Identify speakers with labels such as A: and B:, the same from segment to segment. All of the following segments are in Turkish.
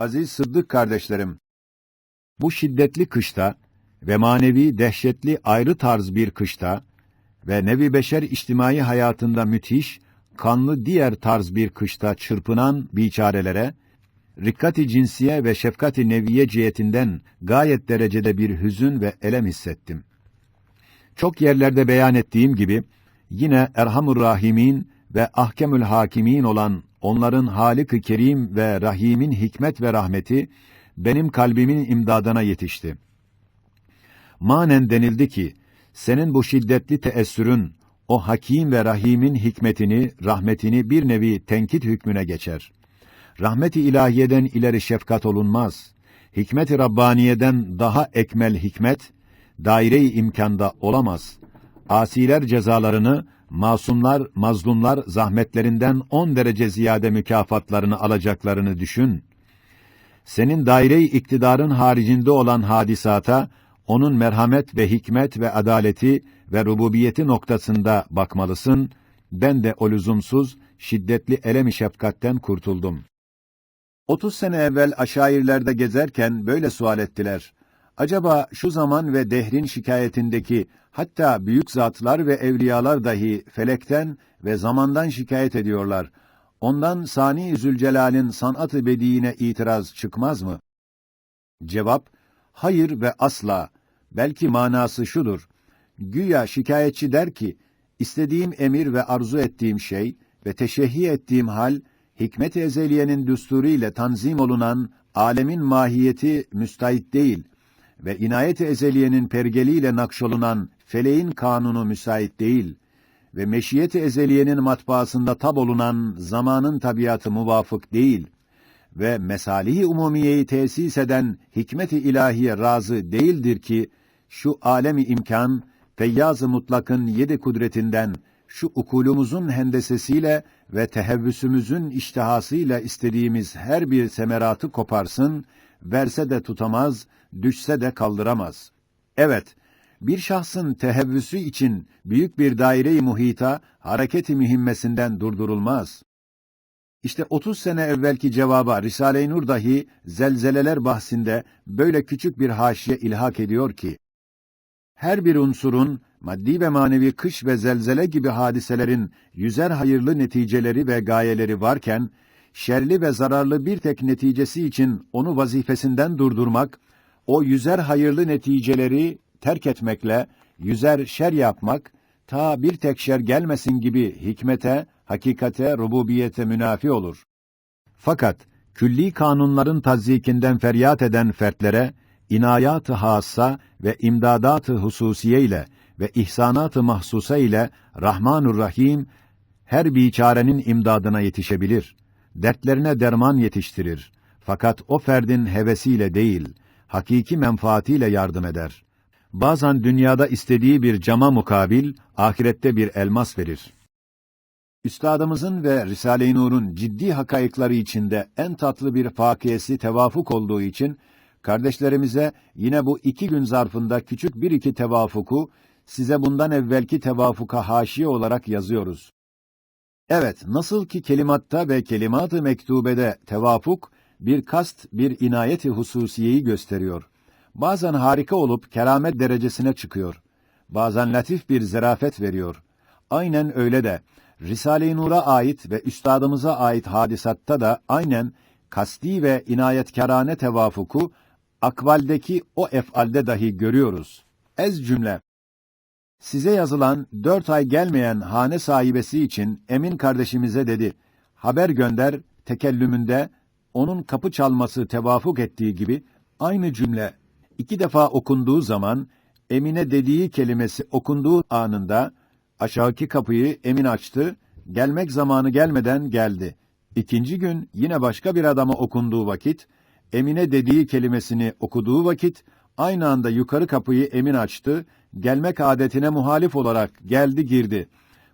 A: Aziz Sıddık kardeşlerim, bu şiddetli kışta ve manevi dehşetli ayrı tarz bir kışta ve nevi beşer içtimai hayatında müthiş, kanlı diğer tarz bir kışta çırpınan biçarelere, rikkati cinsiye ve şefkati neviye cihetinden gayet derecede bir hüzün ve elem hissettim. Çok yerlerde beyan ettiğim gibi, yine Erhamur Rahimin ve Ahkemül Hakimin olan onların Halik-i Kerim ve Rahim'in hikmet ve rahmeti benim kalbimin imdadına yetişti. Manen denildi ki, senin bu şiddetli teessürün, o Hakim ve Rahim'in hikmetini, rahmetini bir nevi tenkit hükmüne geçer. Rahmet-i ilahiyeden ileri şefkat olunmaz. Hikmet-i Rabbaniye'den daha ekmel hikmet, daire-i imkanda olamaz. Asiler cezalarını, masumlar, mazlumlar zahmetlerinden on derece ziyade mükafatlarını alacaklarını düşün. Senin daire-i iktidarın haricinde olan hadisata, onun merhamet ve hikmet ve adaleti ve rububiyeti noktasında bakmalısın, ben de o lüzumsuz, şiddetli elem-i şefkatten kurtuldum. Otuz sene evvel aşairlerde gezerken böyle sual ettiler. Acaba şu zaman ve dehrin şikayetindeki hatta büyük zatlar ve evliyalar dahi felekten ve zamandan şikayet ediyorlar. Ondan Sani Zülcelal'in sanat-ı bediine itiraz çıkmaz mı? Cevap: Hayır ve asla. Belki manası şudur. Güya şikayetçi der ki, istediğim emir ve arzu ettiğim şey ve teşehhi ettiğim hal hikmet-i ezeliyenin düsturu ile tanzim olunan alemin mahiyeti müstahit değil ve inayet-i ezeliyenin pergeliyle nakşolunan feleğin kanunu müsait değil ve meşiyet-i ezeliyenin matbaasında tab olunan zamanın tabiatı muvafık değil ve mesalihi umumiyeyi tesis eden hikmet-i ilahiye razı değildir ki şu alemi imkan feyyaz-ı mutlakın yedi kudretinden şu ukulumuzun hendesesiyle ve tehevvüsümüzün iştihasıyla istediğimiz her bir semeratı koparsın, verse de tutamaz, düşse de kaldıramaz. Evet, bir şahsın tehevvüsü için büyük bir daire-i muhita hareketi mühimmesinden durdurulmaz. İşte 30 sene evvelki cevaba Risale-i Nur dahi zelzeleler bahsinde böyle küçük bir haşiye ilhak ediyor ki her bir unsurun maddi ve manevi kış ve zelzele gibi hadiselerin yüzer hayırlı neticeleri ve gayeleri varken şerli ve zararlı bir tek neticesi için onu vazifesinden durdurmak, o yüzer hayırlı neticeleri terk etmekle yüzer şer yapmak ta bir tek şer gelmesin gibi hikmete, hakikate, rububiyete münafi olur. Fakat külli kanunların tazyikinden feryat eden fertlere inayat-ı hassa ve imdadat-ı hususiye ile ve ihsanat-ı mahsusa ile Rahmanur Rahim her biçarenin imdadına yetişebilir. Dertlerine derman yetiştirir. Fakat o ferdin hevesiyle değil, hakiki menfaatiyle yardım eder. Bazen dünyada istediği bir cama mukabil, ahirette bir elmas verir. Üstadımızın ve Risale-i Nur'un ciddi hakayıkları içinde en tatlı bir fakiyesi tevafuk olduğu için, kardeşlerimize yine bu iki gün zarfında küçük bir iki tevafuku, size bundan evvelki tevafuka haşiye olarak yazıyoruz. Evet, nasıl ki kelimatta ve kelimat-ı mektubede tevafuk, bir kast, bir inayeti hususiyeyi gösteriyor. Bazen harika olup keramet derecesine çıkıyor. Bazen latif bir zerafet veriyor. Aynen öyle de, Risale-i Nur'a ait ve üstadımıza ait hadisatta da aynen kasti ve inayetkarane tevafuku akvaldeki o efalde dahi görüyoruz. Ez cümle. Size yazılan dört ay gelmeyen hane sahibesi için Emin kardeşimize dedi, haber gönder, tekellümünde, onun kapı çalması tevafuk ettiği gibi, aynı cümle iki defa okunduğu zaman, Emine dediği kelimesi okunduğu anında, aşağıki kapıyı Emin açtı, gelmek zamanı gelmeden geldi. İkinci gün yine başka bir adama okunduğu vakit, Emine dediği kelimesini okuduğu vakit, aynı anda yukarı kapıyı Emin açtı, gelmek adetine muhalif olarak geldi girdi.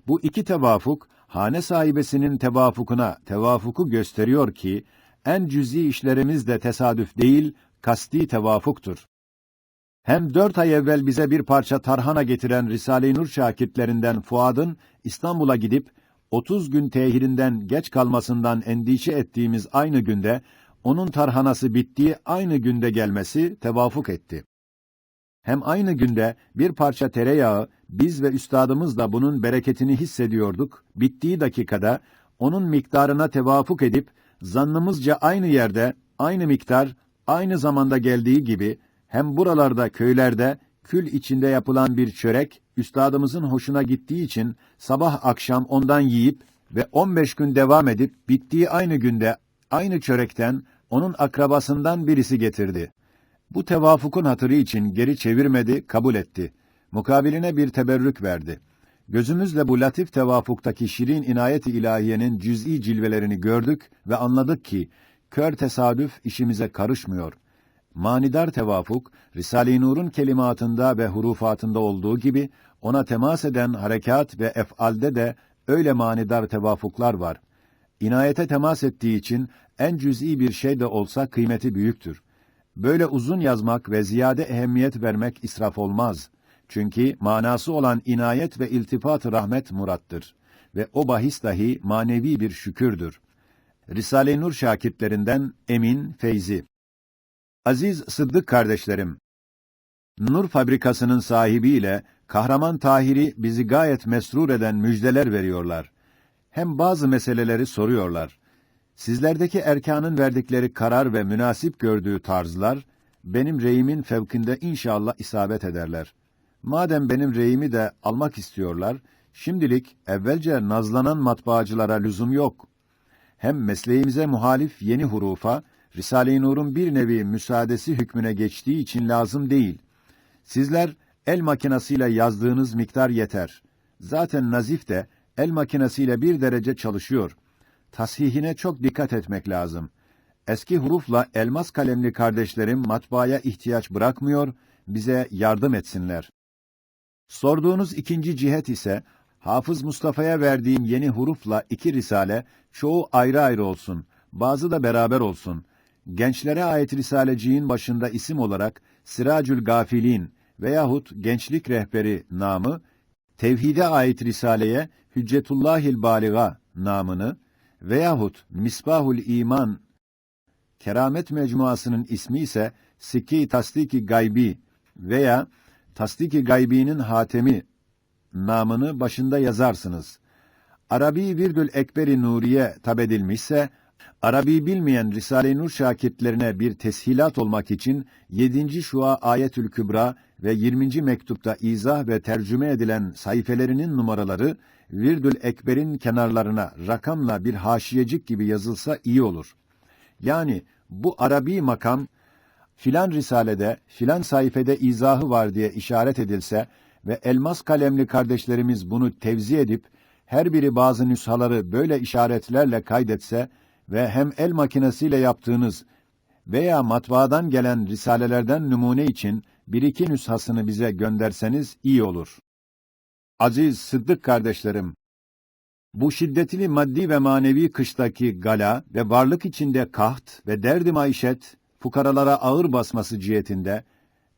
A: Bu iki tevafuk, hane sahibesinin tevafukuna tevafuku gösteriyor ki, en cüzi işlerimiz de tesadüf değil, kasti tevafuktur. Hem dört ay evvel bize bir parça tarhana getiren Risale-i Nur şakitlerinden Fuad'ın İstanbul'a gidip 30 gün tehirinden geç kalmasından endişe ettiğimiz aynı günde onun tarhanası bittiği aynı günde gelmesi tevafuk etti. Hem aynı günde bir parça tereyağı biz ve üstadımız da bunun bereketini hissediyorduk. Bittiği dakikada onun miktarına tevafuk edip zannımızca aynı yerde aynı miktar aynı zamanda geldiği gibi hem buralarda köylerde kül içinde yapılan bir çörek üstadımızın hoşuna gittiği için sabah akşam ondan yiyip ve 15 gün devam edip bittiği aynı günde aynı çörekten onun akrabasından birisi getirdi. Bu tevafukun hatırı için geri çevirmedi, kabul etti. Mukabiline bir teberrük verdi. Gözümüzle bu latif tevafuktaki şirin inayet-i ilahiyenin cüz'i cilvelerini gördük ve anladık ki kör tesadüf işimize karışmıyor. Manidar tevafuk, Risale-i Nur'un kelimatında ve hurufatında olduğu gibi ona temas eden harekat ve ef'alde de öyle manidar tevafuklar var. İnayete temas ettiği için en cüz'i bir şey de olsa kıymeti büyüktür. Böyle uzun yazmak ve ziyade ehemmiyet vermek israf olmaz. Çünkü manası olan inayet ve iltifat rahmet murattır ve o bahis dahi manevi bir şükürdür. Risale-i Nur şakitlerinden Emin Feyzi Aziz Sıddık kardeşlerim, Nur fabrikasının sahibiyle Kahraman Tahir'i bizi gayet mesrur eden müjdeler veriyorlar. Hem bazı meseleleri soruyorlar. Sizlerdeki erkanın verdikleri karar ve münasip gördüğü tarzlar, benim reyimin fevkinde inşallah isabet ederler. Madem benim reyimi de almak istiyorlar, şimdilik evvelce nazlanan matbaacılara lüzum yok. Hem mesleğimize muhalif yeni hurufa, Risale-i Nur'un bir nevi müsaadesi hükmüne geçtiği için lazım değil. Sizler el makinasıyla yazdığınız miktar yeter. Zaten nazif de el makinasıyla bir derece çalışıyor. Tasihine çok dikkat etmek lazım. Eski hurufla elmas kalemli kardeşlerim matbaaya ihtiyaç bırakmıyor, bize yardım etsinler. Sorduğunuz ikinci cihet ise, Hafız Mustafa'ya verdiğim yeni hurufla iki risale, çoğu ayrı ayrı olsun, bazı da beraber olsun. Gençlere ait risaleciğin başında isim olarak Siracül Gafilin veyahut Gençlik Rehberi namı, Tevhide ait risaleye Hüccetullahil Baliga namını veyahut Misbahul İman Keramet Mecmuası'nın ismi ise Sikki Tasdiki Gaybi veya Tasdiki Gaybi'nin hatemi namını başında yazarsınız. Arabi Virdül Ekberi Nuriye tabedilmişse, Arabi bilmeyen Risale-i Nur şakirtlerine bir teshilat olmak için 7. Şua Ayetül Kübra ve 20. mektupta izah ve tercüme edilen sayfelerinin numaraları Virdül Ekber'in kenarlarına rakamla bir haşiyecik gibi yazılsa iyi olur. Yani bu Arabi makam filan risalede, filan sayfede izahı var diye işaret edilse ve elmas kalemli kardeşlerimiz bunu tevzi edip her biri bazı nüshaları böyle işaretlerle kaydetse ve hem el makinesiyle yaptığınız veya matbaadan gelen risalelerden numune için bir iki nüshasını bize gönderseniz iyi olur. Aziz Sıddık kardeşlerim, bu şiddetli maddi ve manevi kıştaki gala ve varlık içinde kaht ve derdi maişet, fukaralara ağır basması cihetinde,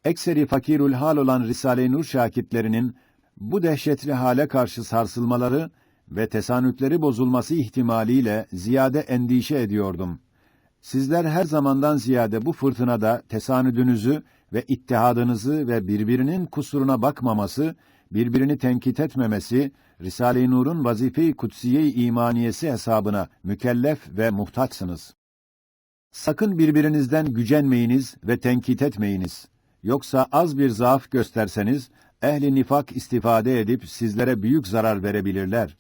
A: ekseri fakirül hal olan Risale-i Nur şakitlerinin bu dehşetli hale karşı sarsılmaları ve tesanütleri bozulması ihtimaliyle ziyade endişe ediyordum. Sizler her zamandan ziyade bu fırtınada tesanüdünüzü ve ittihadınızı ve birbirinin kusuruna bakmaması, birbirini tenkit etmemesi, Risale-i Nur'un vazife-i kutsiye-i imaniyesi hesabına mükellef ve muhtaçsınız. Sakın birbirinizden gücenmeyiniz ve tenkit etmeyiniz. Yoksa az bir zaaf gösterseniz, ehli nifak istifade edip sizlere büyük zarar verebilirler.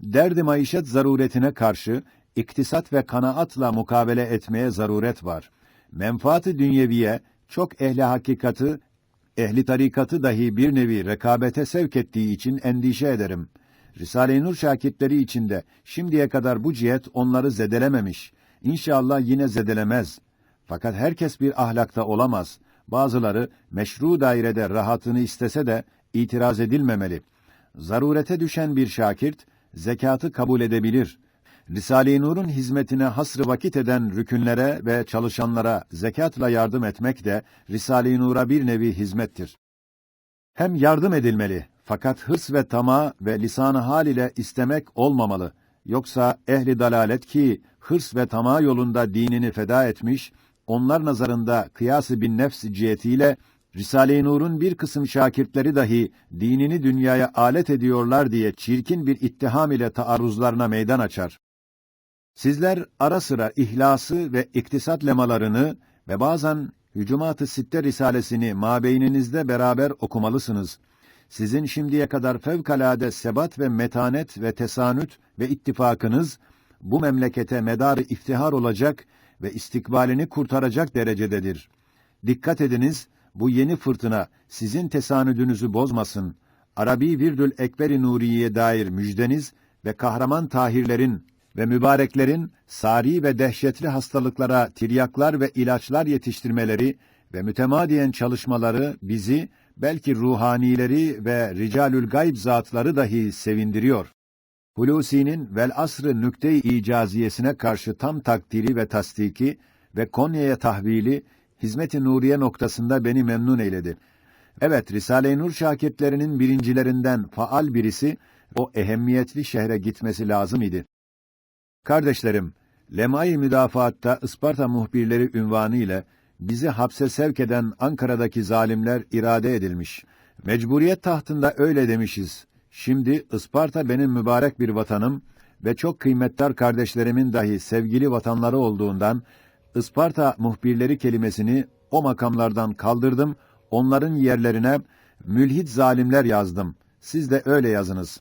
A: Derdi maişet zaruretine karşı iktisat ve kanaatla mukabele etmeye zaruret var. Menfaati dünyeviye çok ehli hakikatı, ehli tarikatı dahi bir nevi rekabete sevk ettiği için endişe ederim. Risale-i Nur şakirtleri içinde şimdiye kadar bu cihet onları zedelememiş. İnşallah yine zedelemez. Fakat herkes bir ahlakta olamaz. Bazıları meşru dairede rahatını istese de itiraz edilmemeli. Zarurete düşen bir şakirt zekatı kabul edebilir. Risale-i Nur'un hizmetine hasrı vakit eden rükünlere ve çalışanlara zekatla yardım etmek de Risale-i Nur'a bir nevi hizmettir. Hem yardım edilmeli fakat hırs ve tama ve lisan-ı hal ile istemek olmamalı. Yoksa ehli dalalet ki hırs ve tamah yolunda dinini feda etmiş, onlar nazarında kıyası bin nefs cihetiyle Risale-i Nur'un bir kısım şakirtleri dahi dinini dünyaya alet ediyorlar diye çirkin bir ittiham ile taarruzlarına meydan açar. Sizler ara sıra ihlası ve iktisat lemalarını ve bazen Hücumat-ı Sitte Risalesini mabeyninizde beraber okumalısınız. Sizin şimdiye kadar fevkalade sebat ve metanet ve tesanüt ve ittifakınız bu memlekete medarı iftihar olacak ve istikbalini kurtaracak derecededir. Dikkat ediniz, bu yeni fırtına sizin tesanüdünüzü bozmasın. Arabi Virdül Ekber-i Nuriye'ye dair müjdeniz ve kahraman tahirlerin ve mübareklerin sari ve dehşetli hastalıklara tiryaklar ve ilaçlar yetiştirmeleri ve mütemadiyen çalışmaları bizi belki ruhanileri ve ricalül gayb zatları dahi sevindiriyor. Hulusi'nin vel asrı nükte-i icaziyesine karşı tam takdiri ve tasdiki ve Konya'ya tahvili hizmet-i nuriye noktasında beni memnun eyledi. Evet, Risale-i Nur şakirtlerinin birincilerinden faal birisi o ehemmiyetli şehre gitmesi lazım idi. Kardeşlerim, Lemay-i Müdafaatta Isparta muhbirleri ünvanı ile bizi hapse sevk eden Ankara'daki zalimler irade edilmiş. Mecburiyet tahtında öyle demişiz. Şimdi Isparta benim mübarek bir vatanım ve çok kıymetdar kardeşlerimin dahi sevgili vatanları olduğundan Isparta muhbirleri kelimesini o makamlardan kaldırdım, onların yerlerine mülhit zalimler yazdım. Siz de öyle yazınız.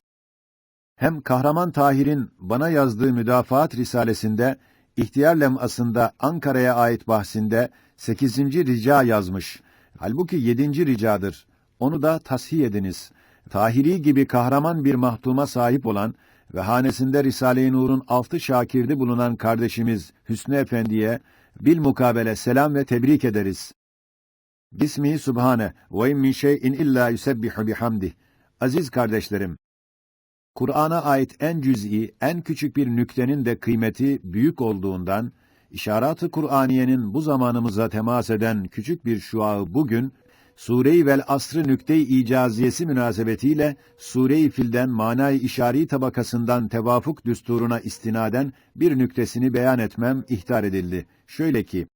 A: Hem Kahraman Tahir'in bana yazdığı müdafaat risalesinde ihtiyar lemasında Ankara'ya ait bahsinde 8. rica yazmış. Halbuki 7. ricadır. Onu da tasih ediniz. Tahiri gibi kahraman bir mahduma sahip olan ve hanesinde Risale-i Nur'un altı şakirdi bulunan kardeşimiz Hüsnü Efendi'ye bil mukabele selam ve tebrik ederiz. Bismihi Subhane ve in min şey'in illa yusebbihu bihamdih. Aziz kardeşlerim, Kur'an'a ait en cüz'i, en küçük bir nüktenin de kıymeti büyük olduğundan, İşarat-ı Kur'aniyenin bu zamanımıza temas eden küçük bir şuağı bugün, Sure-i Vel Asrı nükte-i icaziyesi münasebetiyle Sure-i Fil'den manay işari tabakasından tevafuk düsturuna istinaden bir nüktesini beyan etmem ihtar edildi. Şöyle ki,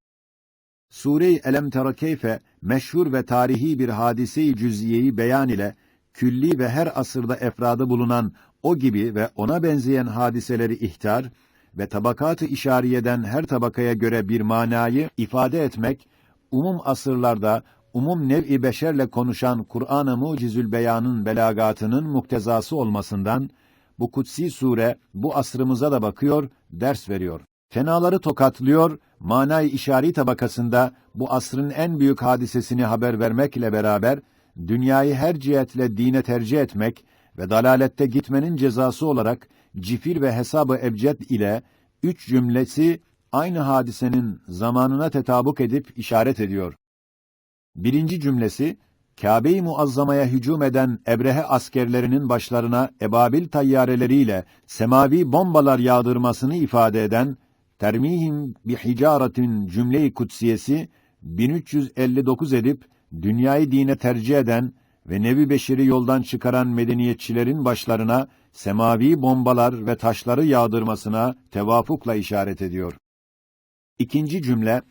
A: Sure-i Elem Tera Keyfe meşhur ve tarihi bir hadise-i cüz'iyeyi beyan ile külli ve her asırda efradı bulunan o gibi ve ona benzeyen hadiseleri ihtar ve tabakat-ı işariyeden her tabakaya göre bir manayı ifade etmek, umum asırlarda umum nev-i beşerle konuşan Kur'an-ı Mucizül Beyan'ın belagatının muktezası olmasından bu kutsi sure bu asrımıza da bakıyor, ders veriyor. Fenaları tokatlıyor, manay işari tabakasında bu asrın en büyük hadisesini haber vermekle beraber dünyayı her cihetle dine tercih etmek ve dalalette gitmenin cezası olarak cifir ve hesabı ebced ile üç cümlesi aynı hadisenin zamanına tetabuk edip işaret ediyor. Birinci cümlesi, Kâbe-i Muazzama'ya hücum eden Ebrehe askerlerinin başlarına ebabil tayyareleriyle semavi bombalar yağdırmasını ifade eden termihim bi hicaretin cümle-i kutsiyesi 1359 edip dünyayı dine tercih eden ve nevi beşeri yoldan çıkaran medeniyetçilerin başlarına semavi bombalar ve taşları yağdırmasına tevafukla işaret ediyor. İkinci cümle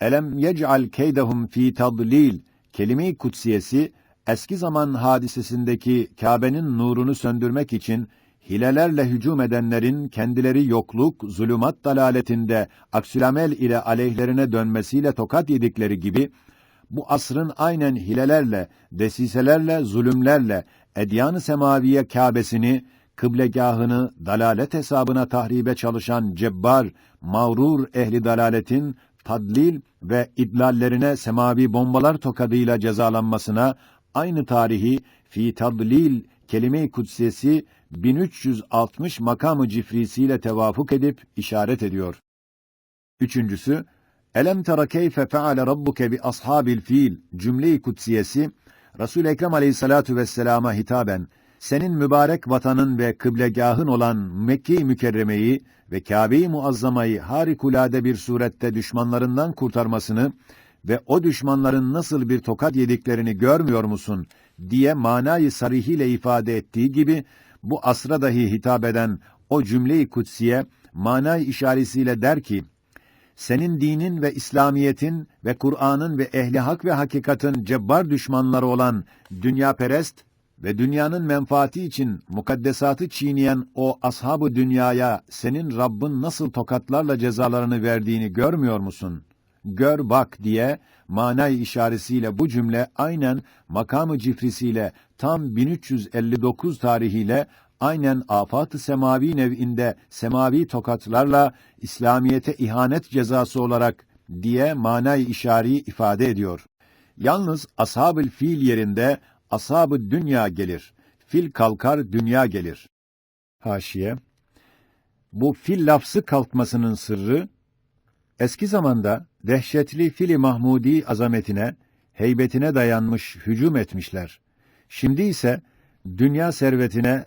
A: Elem yec'al keydehum fi tadlil kelime-i kutsiyesi eski zaman hadisesindeki Kâbe'nin nurunu söndürmek için hilelerle hücum edenlerin kendileri yokluk, zulümat dalaletinde aksülamel ile aleyhlerine dönmesiyle tokat yedikleri gibi bu asrın aynen hilelerle, desiselerle, zulümlerle edyan-ı semaviye Kâbesini, kıblegahını dalalet hesabına tahribe çalışan cebbar, mağrur ehli dalaletin tadlil ve idlallerine semavi bombalar tokadıyla cezalanmasına aynı tarihi fi tadlil kelime-i kutsiyesi 1360 makamı cifrisiyle tevafuk edip işaret ediyor. Üçüncüsü, Elem tera keyfe feale rabbuke bi ashabil fil cümle-i kutsiyesi Resul Ekrem Aleyhissalatu vesselam'a hitaben senin mübarek vatanın ve kıblegahın olan Mekke-i Mükerreme'yi ve Kâbe-i Muazzama'yı harikulade bir surette düşmanlarından kurtarmasını ve o düşmanların nasıl bir tokat yediklerini görmüyor musun diye manayı sarihiyle ifade ettiği gibi bu asra dahi hitap eden o cümle-i kutsiye manay işaretiyle der ki senin dinin ve İslamiyetin ve Kur'an'ın ve ehli hak ve hakikatin cebbar düşmanları olan dünyaperest ve dünyanın menfaati için mukaddesatı çiğneyen o ashabı dünyaya senin Rabbin nasıl tokatlarla cezalarını verdiğini görmüyor musun? Gör bak diye manay işaretiyle bu cümle aynen makamı cifrisiyle tam 1359 tarihiyle aynen afat-ı semavi nev'inde semavi tokatlarla İslamiyete ihanet cezası olarak diye manay işari ifade ediyor. Yalnız ashab-ı fiil yerinde ashab-ı dünya gelir. Fil kalkar, dünya gelir. Haşiye. Bu fil lafzı kalkmasının sırrı, eski zamanda dehşetli fili Mahmudi azametine, heybetine dayanmış hücum etmişler. Şimdi ise dünya servetine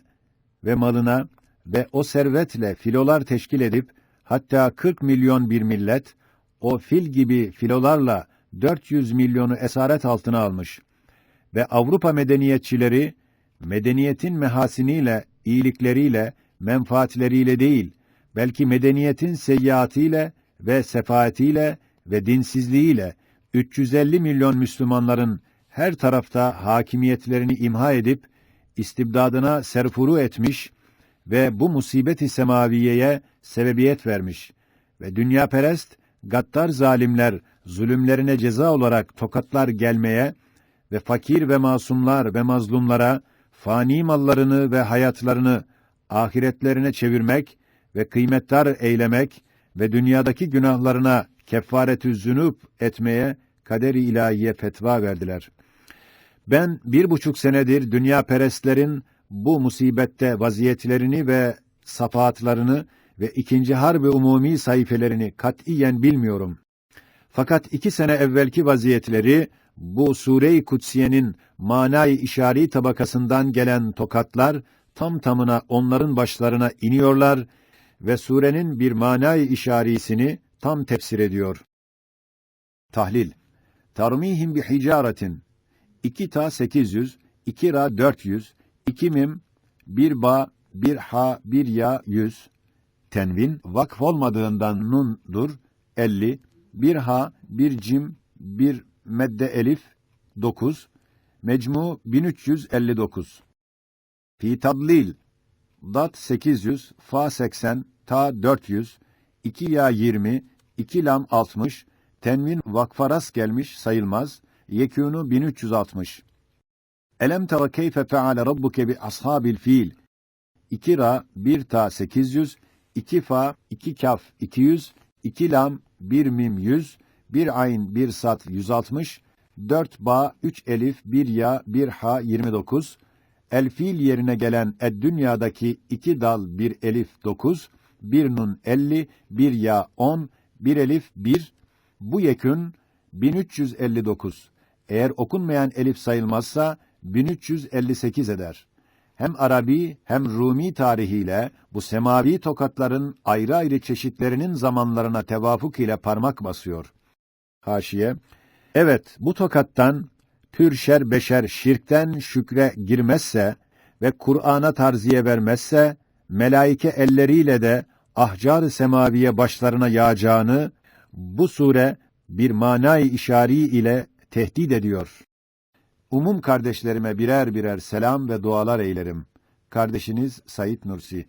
A: ve malına ve o servetle filolar teşkil edip hatta 40 milyon bir millet o fil gibi filolarla 400 milyonu esaret altına almış ve Avrupa medeniyetçileri medeniyetin mehasiniyle, iyilikleriyle, menfaatleriyle değil, belki medeniyetin seyyiatiyle ve sefaatiyle ve dinsizliğiyle 350 milyon Müslümanların her tarafta hakimiyetlerini imha edip istibdadına serfuru etmiş ve bu musibet-i semaviyeye sebebiyet vermiş ve dünyaperest, gaddar zalimler zulümlerine ceza olarak tokatlar gelmeye ve fakir ve masumlar ve mazlumlara fani mallarını ve hayatlarını ahiretlerine çevirmek ve kıymetdar eylemek ve dünyadaki günahlarına kefaretü zünub etmeye kader-i ilahiye fetva verdiler. Ben bir buçuk senedir dünya perestlerin bu musibette vaziyetlerini ve safahatlarını ve ikinci harbi umumi sayfelerini katiyen bilmiyorum. Fakat iki sene evvelki vaziyetleri bu sure-i kutsiyenin manay işari tabakasından gelen tokatlar tam tamına onların başlarına iniyorlar ve surenin bir manay işarisini tam tefsir ediyor. Tahlil Tarmihim bi hicaretin 2 ta 800, 2 ra 400, 2 mim, 1 ba, 1 ha, 1 ya 100. Tenvin vakf olmadığından nundur 50, 1 ha, 1 cim, 1 medde elif 9. Mecmu 1359. Fi tadlil dat 800, fa 80, ta 400, 2 ya 20, 2 lam 60, tenvin vakfaras gelmiş sayılmaz. Yekûnu 1360. Elem tara keyfe feale rabbuke bi ashabil fil. 2 ra, 1 ta 800, 2 fa, 2 kaf 200, 2 lam, 1 mim 100, 1 ayn, 1 sat 160, 4 ba, 3 elif, 1 ya, 1 ha 29, el fiil yerine gelen ed dünyadaki 2 dal, 1 elif 9, 1 nun 50, 1 ya 10, 1 elif 1, bu yekün 1359. Eğer okunmayan elif sayılmazsa 1358 eder. Hem Arabi hem Rumi tarihiyle bu semavi tokatların ayrı ayrı çeşitlerinin zamanlarına tevafuk ile parmak basıyor. Haşiye Evet, bu tokattan pür şer beşer şirkten şükre girmezse ve Kur'an'a tarziye vermezse melaike elleriyle de ahcar-ı semaviye başlarına yağacağını bu sure bir manay işari ile tehdit ediyor. Umum kardeşlerime birer birer selam ve dualar eylerim. Kardeşiniz Sayit Nursi